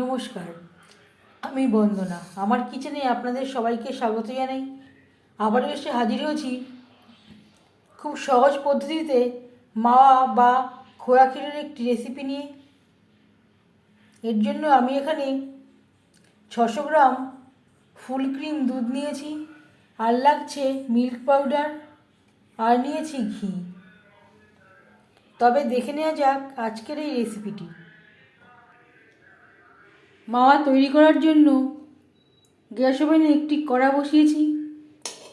নমস্কার। আমি বন্দনা। আমার কিচেনে আপনাদের সবাইকে স্বাগত জানাই। আবারও এসে হাজির হয়েছি। খুব সহজ পদ্ধতিতে মাওয়া বা খোয়া ক্ষীরের একটি রেসিপি নিয়ে। এর জন্য আমি এখানে ছশো গ্রাম ফুল ক্রিম দুধ নিয়েছি, আর লাগছে মিল্ক পাউডার, আর নিয়েছি ঘি। তবে দেখে নেওয়া যাক আজকের এই রেসিপিটি মাওয়া তৈরি করার জন্য গ্যাস ওভেনে একটি কড়া বসিয়েছি,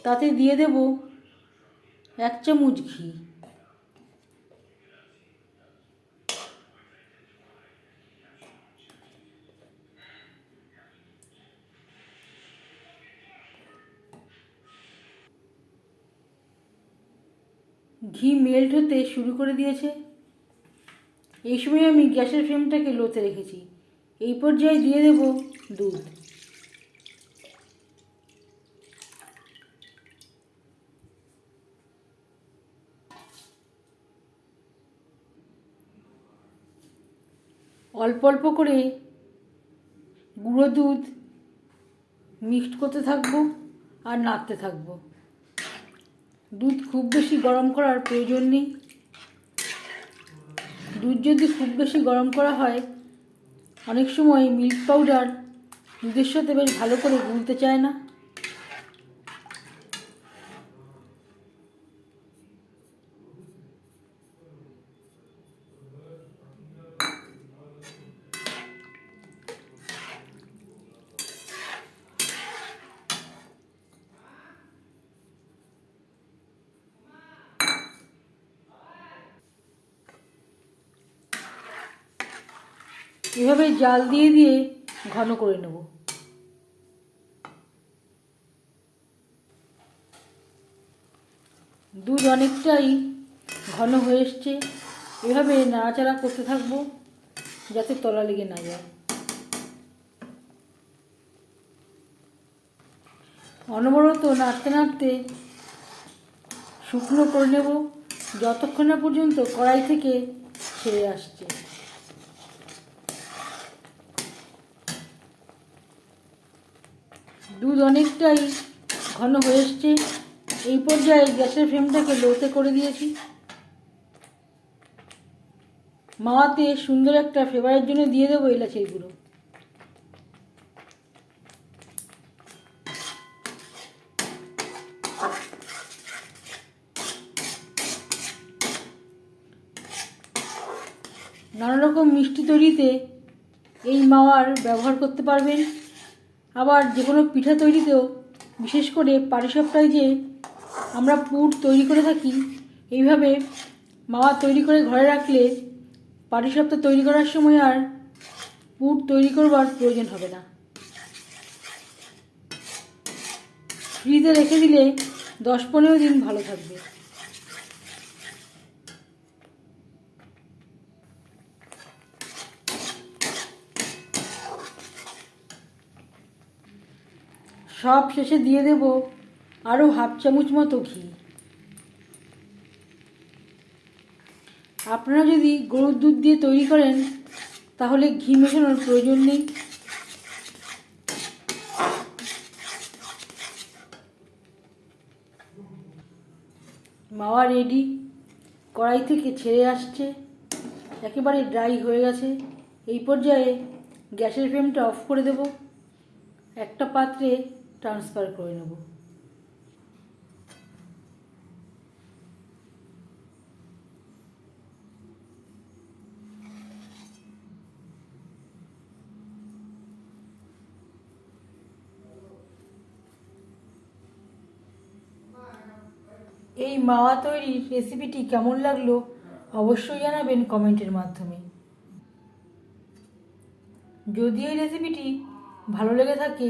তাতে দিয়ে দেব এক চামচ ঘি। ঘি মেল্ট হতে শুরু করে দিয়েছে। এই সময় আমি গ্যাসের ফ্লেমটাকে লোতে রেখেছি। এই পর্যায়ে দিয়ে দেব দুধ। অল্প অল্প করে গুঁড়ো দুধ মিক্সড করতে থাকব আর নাড়তে থাকব। দুধ খুব বেশি গরম করার প্রয়োজন নেই। দুধ যদি খুব বেশি গরম করা হয় অনেক সময় মিল্ক পাউডার দুধের সাথে বেশ ভালো করে গুলতে চায় না। এভাবে জাল দিয়ে দিয়ে ঘন করে নেব। দুধ অনেকটাই ঘন হয়ে এসছে। এভাবে নাড়াচাড়া করতে থাকব যাতে তলা লেগে না যায়। অনবরত নাড়তে নাড়তে শুকনো করে নেব। যতক্ষণ না পর্যন্ত কড়াই থেকে ছেড়ে আসছে। দুধ অনেকটাই ঘন হয়ে এসছে। এই পর্যায়ে গ্যাসের ফ্লেমটাকে লোতে করে দিয়েছি। মাওয়াতে সুন্দর একটা ফ্লেভারের জন্য দিয়ে দেবো এলাচের গুঁড়ো। নানা রকম মিষ্টি তৈরিতে এই মাওয়ার ব্যবহার করতে পারবেন। আবার যে কোনো পিঠা তৈরিতেও, বিশেষ করে পাটিসাপটায় যে আমরা পুর তৈরি করে থাকি, এইভাবে মাওয়া তৈরি করে ঘরে রাখলে পাটিসাপটা তৈরি করার সময় আর পুর তৈরি করবার প্রয়োজন হবে না। ফ্রিজে রেখে দিলে দশ পনেরো দিন ভালো থাকবে। সব শেষে দিয়ে দেব আরও হাফ চামচ মতো ঘি। আপনারা যদি গরুর দুধ দিয়ে তৈরি করেন, তাহলে ঘি মেশানোর প্রয়োজন নেই। মাওয়া রেডি, কড়াই থেকে ছেড়ে আসছে, একেবারে ড্রাই হয়ে গেছে। এই পর্যায়ে গ্যাসের ফ্লেমটা অফ করে দেব। একটা পাত্রে ট্রান্সফার করে নেব। এই মাওয়া তৈরির রেসিপিটি কেমন লাগল অবশ্যই জানাবেন কমেন্টের মাধ্যমে। যদি এই রেসিপিটি ভালো লেগে থাকে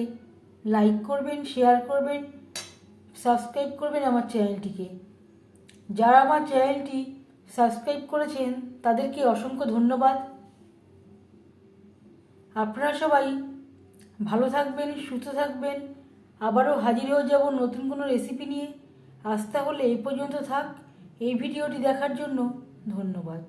লাইক করবেন শেয়ার করবেন সাবস্ক্রাইব করবেন আমার চ্যানেলটিকে যারা আমার চ্যানেলটি সাবস্ক্রাইব করেছেন, তাদেরকে অসংখ্য ধন্যবাদ। আপনারা সবাই ভালো থাকবেন, সুস্থ থাকবেন। আবারও হাজির হয়ে যাব নতুন কোনো রেসিপি নিয়ে। আজ তাহলে এই পর্যন্ত থাক। এই ভিডিওটি দেখার জন্য ধন্যবাদ।